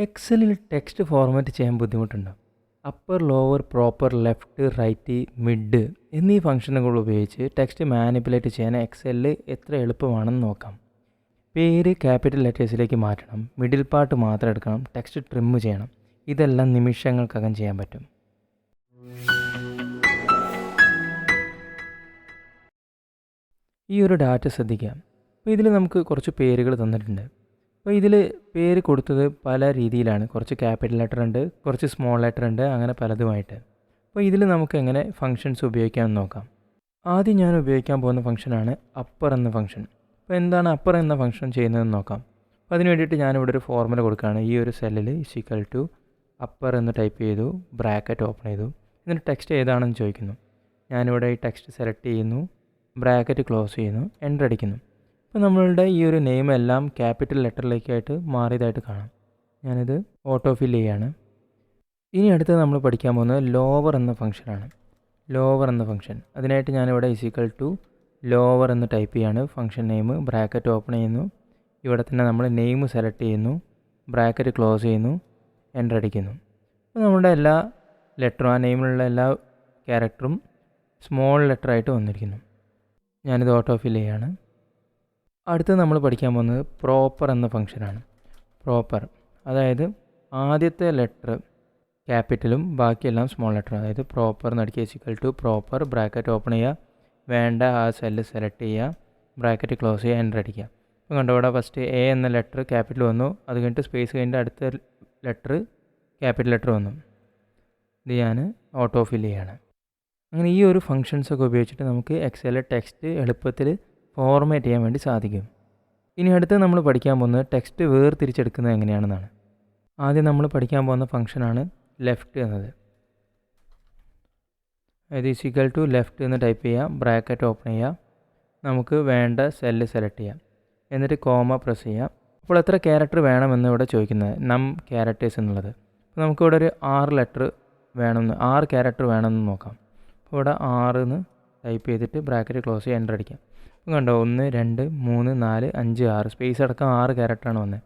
എക്സലിൽ text format ചെയ്യാൻ ബുദ്ധിമുട്ടുണ്ട്. Upper lower proper left right mid എന്നീ ഫംഗ്ഷനുകൾ ഉപയോഗിച്ച് ടെക്സ്റ്റ് മാനിപ്പുലേറ്റ് ചെയ്യാൻ എക്സലിൽ എത്ര എളുപ്പമാണെന്ന് നോക്കാം. പേര് ക്യാപിറ്റൽ ലെറ്റേഴ്സിലേക്ക് മാറ്റണം. മിഡിൽ പാർട്ട് മാത്രം എടുക്കണം. ടെക്സ്റ്റ് ട്രിം ചെയ്യണം. ഇതെല്ലാം നിമിഷങ്ങൾക്കകം ചെയ്യാൻ പറ്റും. ഈ ഒരു ഡാറ്റ ശ്രദ്ധിക്കാം. അപ്പോൾ ഇതിൽ നമുക്ക് കുറച്ച് പേരുകൾ തന്നിട്ടുണ്ട്. അപ്പോൾ ഇതിൽ പേര് കൊടുത്തത് പല രീതിയിലാണ്. കുറച്ച് ക്യാപിറ്റൽ ലെറ്റർ ഉണ്ട് കുറച്ച് സ്മോൾ ലെറ്റർ ഉണ്ട് അങ്ങനെ പലതുമായിട്ട്. അപ്പോൾ ഇതിൽ നമുക്ക് എങ്ങനെ ഫങ്ഷൻസ് ഉപയോഗിക്കാമെന്ന് നോക്കാം. ആദ്യം ഞാൻ ഉപയോഗിക്കാൻ പോകുന്ന ഫംഗ്ഷനാണ് അപ്പർ എന്ന ഫംഗ്ഷൻ അപ്പോൾ എന്താണ് അപ്പർ എന്ന ഫംഗ്ഷൻ ചെയ്യുന്നതെന്ന് നോക്കാം. അപ്പോൾ അതിന് വേണ്ടിയിട്ട് ഞാനിവിടെ ഒരു ഫോർമുല കൊടുക്കുകയാണ്. ഈ ഒരു സെല്ലിൽ ഇസിക്കൽ ടു അപ്പർ എന്ന് ടൈപ്പ് ചെയ്തു ബ്രാക്കറ്റ് ഓപ്പൺ ചെയ്തു. എന്നിട്ട് ടെക്സ്റ്റ് ഏതാണെന്ന് ചോദിക്കുന്നു. ഞാനിവിടെ ഈ ടെക്സ്റ്റ് സെലക്ട് ചെയ്യുന്നു ബ്രാക്കറ്റ് ക്ലോസ് ചെയ്യുന്നു എന്റർ അടിക്കുന്നു. അപ്പോൾ നമ്മളുടെ ഈ ഒരു നെയിം എല്ലാം ക്യാപിറ്റൽ ലെറ്ററിലേക്കായിട്ട് മാറിയതായിട്ട് കാണാം. ഞാനിത് ഓട്ടോ ഫിൽ ചെയ്യാണ്. ഇനി അടുത്ത് നമ്മൾ പഠിക്കാൻ പോകുന്നത് ലോവർ എന്ന ഫംഗ്ഷനാണ് ലോവർ എന്ന ഫംഗ്ഷൻ അതിനായിട്ട് ഞാനിവിടെ ഇസിക്കൽ ടു ലോവർ എന്ന് ടൈപ്പ് ചെയ്യാണ്. ഫംഗ്ഷൻ നെയിം ബ്രാക്കറ്റ് ഓപ്പൺ ചെയ്യുന്നു. ഇവിടെ തന്നെ നമ്മൾ നെയിം സെലക്ട് ചെയ്യുന്നു. ബ്രാക്കറ്റ് ക്ലോസ് ചെയ്യുന്നു. എന്റർ അടിക്കുന്നു. അപ്പോൾ നമ്മുടെ എല്ലാ ലെറ്ററും ആ നെയിമിലുള്ള എല്ലാ ക്യാരക്ടറും സ്മോൾ ലെറ്ററായിട്ട് വന്നിരിക്കുന്നു. ഞാനിത് ഓട്ടോ ഫിൽ ചെയ്യാണ്. അടുത്ത് നമ്മൾ പഠിക്കാൻ പോകുന്നത് പ്രോപ്പർ എന്ന ഫംഗ്ഷനാണ് പ്രോപ്പർ അതായത് ആദ്യത്തെ ലെറ്റർ ക്യാപിറ്റലും ബാക്കിയെല്ലാം സ്മോൾ ലെറ്റർ അതായത് പ്രോപ്പർ നടിക്കുക സിക്കൽ ടു പ്രോപ്പർ ബ്രാക്കറ്റ് ഓപ്പൺ ചെയ്യുക. വേണ്ട ആ സെല്ല് സെലക്ട് ചെയ്യുക. ബ്രാക്കറ്റ് ക്ലോസ് ചെയ്യുക എന്റർ അടിക്കുക. ഇപ്പോൾ കണ്ടോ ഇവിടെ ഫസ്റ്റ് എ എന്ന ലെറ്റർ ക്യാപിറ്റൽ വന്നു. അത് കഴിഞ്ഞിട്ട് സ്പേസ് കഴിഞ്ഞിട്ട് അടുത്ത ലെറ്റർ ക്യാപിറ്റൽ ലെറ്റർ വന്നു. ഇത് ഞാൻ ഓട്ടോ ഫിൽ ചെയ്യാണ് അങ്ങനെ ഈ ഒരു ഫങ്ഷൻസ് ഒക്കെ ഉപയോഗിച്ചിട്ട് നമുക്ക് എക്സലിലെ ടെക്സ്റ്റ് എളുപ്പത്തിൽ ഫോർമാറ്റ് ചെയ്യാൻ വേണ്ടി സാധിക്കും. ഇനി അടുത്ത് നമ്മൾ പഠിക്കാൻ പോകുന്നത് ടെക്സ്റ്റ് വേർതിരിച്ചെടുക്കുന്നത് എങ്ങനെയാണെന്നാണ്. ആദ്യം നമ്മൾ പഠിക്കാൻ പോകുന്ന ഫംഗ്ഷനാണ് ലെഫ്റ്റ് എന്നത്. അതായത് ഇസിക്കൽ ടു ലെഫ്റ്റ് എന്ന് ടൈപ്പ് ചെയ്യാം ബ്രാക്കറ്റ് ഓപ്പൺ ചെയ്യാം. നമുക്ക് വേണ്ട സെല്ല് സെലക്ട് ചെയ്യാം. എന്നിട്ട് കോമ പ്രസ് ചെയ്യാം. അപ്പോൾ എത്ര ക്യാരക്ടർ വേണമെന്ന് ഇവിടെ ചോദിക്കുന്നത്. നം ക്യാരക്ടേഴ്സ് എന്നുള്ളത്. അപ്പോൾ നമുക്കിവിടെ ഒരു ആറ് ലെറ്റർ വേണമെന്ന് ആറ് ക്യാരക്ടർ വേണമെന്ന് നോക്കാം. അപ്പോൾ ഇവിടെ ആറ് എന്ന് ടൈപ്പ് ചെയ്തിട്ട് ബ്രാക്കറ്റ് ക്ലോസ് ചെയ്യുക എന്റർ അടിക്കാം. ഇപ്പം കണ്ടോ ഒന്ന് രണ്ട് മൂന്ന് നാല് അഞ്ച് ആറ് സ്പേസ് അടക്കം ആറ് ക്യാരക്ടറാണ് വന്നത്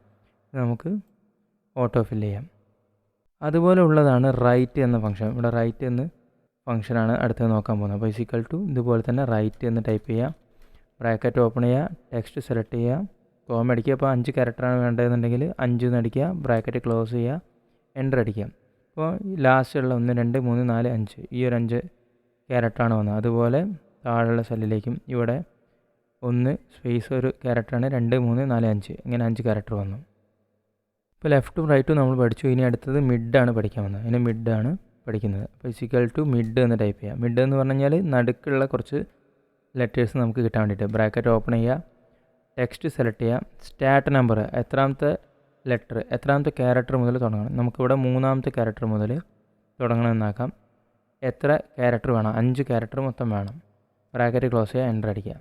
നമുക്ക് ഓട്ടോ ഫില്ല് ചെയ്യാം. അതുപോലെ ഉള്ളതാണ് റൈറ്റ് എന്ന ഫംഗ്ഷൻ ഇവിടെ റൈറ്റ് എന്ന് ഫംഗ്ഷനാണ് അടുത്ത് നോക്കാൻ പോകുന്നത്. അപ്പോൾ ഇസിക്കൽ ടു ഇതുപോലെ തന്നെ റൈറ്റ് എന്ന് ടൈപ്പ് ചെയ്യുക ബ്രാക്കറ്റ് ഓപ്പൺ ചെയ്യുക ടെക്സ്റ്റ് സെലക്ട് ചെയ്യുക കോമ അടിക്കുക. അപ്പോൾ അഞ്ച് ക്യാരക്ടറാണ് വേണ്ടതെന്നുണ്ടെങ്കിൽ അഞ്ച് എന്ന് അടിക്കുക. ബ്രാക്കറ്റ് ക്ലോസ് ചെയ്യുക. എന്റർ അടിക്കുക അപ്പോൾ ലാസ്റ്റുള്ള ഒന്ന് രണ്ട് മൂന്ന് നാല് അഞ്ച്. ഈ ഒരു അഞ്ച് ക്യാരക്ടറാണ് വന്നത്. അതുപോലെ താഴെയുള്ള സെല്ലിലേക്കും ഇവിടെ ഒന്ന് സ്പേസ് ഒരു ക്യാരക്ടറാണ് രണ്ട് മൂന്ന് നാല് അഞ്ച്. ഇങ്ങനെ അഞ്ച് ക്യാരക്ടർ വന്നു. ഇപ്പോൾ ലെഫ്റ്റും റൈറ്റും നമ്മൾ പഠിച്ചു. ഇനി അടുത്തത് മിഡാണ് പഠിക്കാൻ വന്നത്. ഇനി മിഡാണ് പഠിക്കുന്നത്. അപ്പോൾ ഫിസിക്കൽ ടു മിഡ് എന്ന് ടൈപ്പ് ചെയ്യുക മിഡ് എന്ന് പറഞ്ഞു കഴിഞ്ഞാൽ നടുക്കുള്ള കുറച്ച് ലെറ്റേഴ്സ് നമുക്ക് കിട്ടാൻ വേണ്ടിയിട്ട്. ബ്രാക്കറ്റ് ഓപ്പൺ ചെയ്യുക ടെക്സ്റ്റ് സെലക്ട് ചെയ്യുക സ്റ്റാർട്ട് നമ്പർ എത്രാമത്തെ ലെറ്റർ എത്രാമത്തെ ക്യാരക്ടർ മുതൽ തുടങ്ങണം. നമുക്കിവിടെ മൂന്നാമത്തെ ക്യാരക്ടർ മുതൽ തുടങ്ങണമെന്നാക്കാം. എത്ര ക്യാരക്ടർ വേണം? അഞ്ച് ക്യാരക്ടർ മൊത്തം വേണം. ബ്രാക്കറ്റ് ക്ലോസ് ചെയ്യുക എന്റർ അടിക്കുക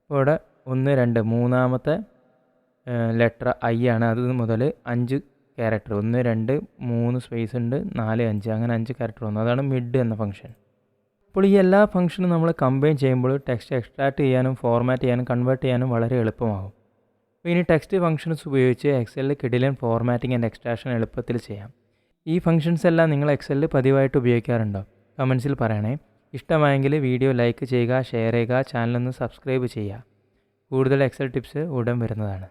അപ്പോൾ ഇവിടെ ഒന്ന് രണ്ട് മൂന്നാമത്തെ ലെറ്റർ ഐ ആണ്. അത് മുതൽ അഞ്ച് ക്യാരക്ടർ ഒന്ന് രണ്ട് മൂന്ന് സ്പേസ് ഉണ്ട്. നാല് അഞ്ച്. അങ്ങനെ അഞ്ച് ക്യാരക്ടർ വന്നു. അതാണ് മിഡ് എന്ന ഫംഗ്ഷൻ അപ്പോൾ ഈ എല്ലാ ഫംഗ്ഷനും നമ്മൾ കമ്പൈൻ ചെയ്യുമ്പോൾ ടെക്സ്റ്റ് എക്സ്ട്രാക്ട് ചെയ്യാനും ഫോർമാറ്റ് ചെയ്യാനും കൺവേർട്ട് ചെയ്യാനും വളരെ എളുപ്പമാകും. അപ്പോൾ ഇനി ടെക്സ്റ്റ് ഫംഗ്ഷൻസ് ഉപയോഗിച്ച് എക്സലിൽ കിടിലൻ ഫോർമാറ്റിംഗ് ആൻഡ് എക്സ്ട്രാക്ഷൻ എളുപ്പത്തിൽ ചെയ്യാം. ഈ ഫംഗ്ഷൻസ് എല്ലാം നിങ്ങൾ എക്സലിൽ പതിവായിട്ട് ഉപയോഗിക്കാറുണ്ടോ? കമൻസിൽ പറയണേ. ഇഷ്ടമായെങ്കിൽ വീഡിയോ ലൈക്ക് ചെയ്യുക ഷെയർ ചെയ്യുക ചാനലൊന്ന് സബ്സ്ക്രൈബ് ചെയ്യുക. കൂടുതൽ എക്സൽ ടിപ്സ് ഉടൻ വരുന്നതാണ്.